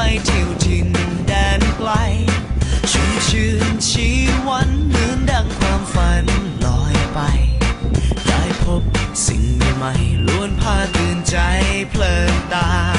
ไปเที่ยวถิ่นแดนไกลชุ่มชื่นชีวันเหมือนดังความฝันลอยไป ได้พบสิ่งใหม่ล้วนพาตื่นใจเพลินตา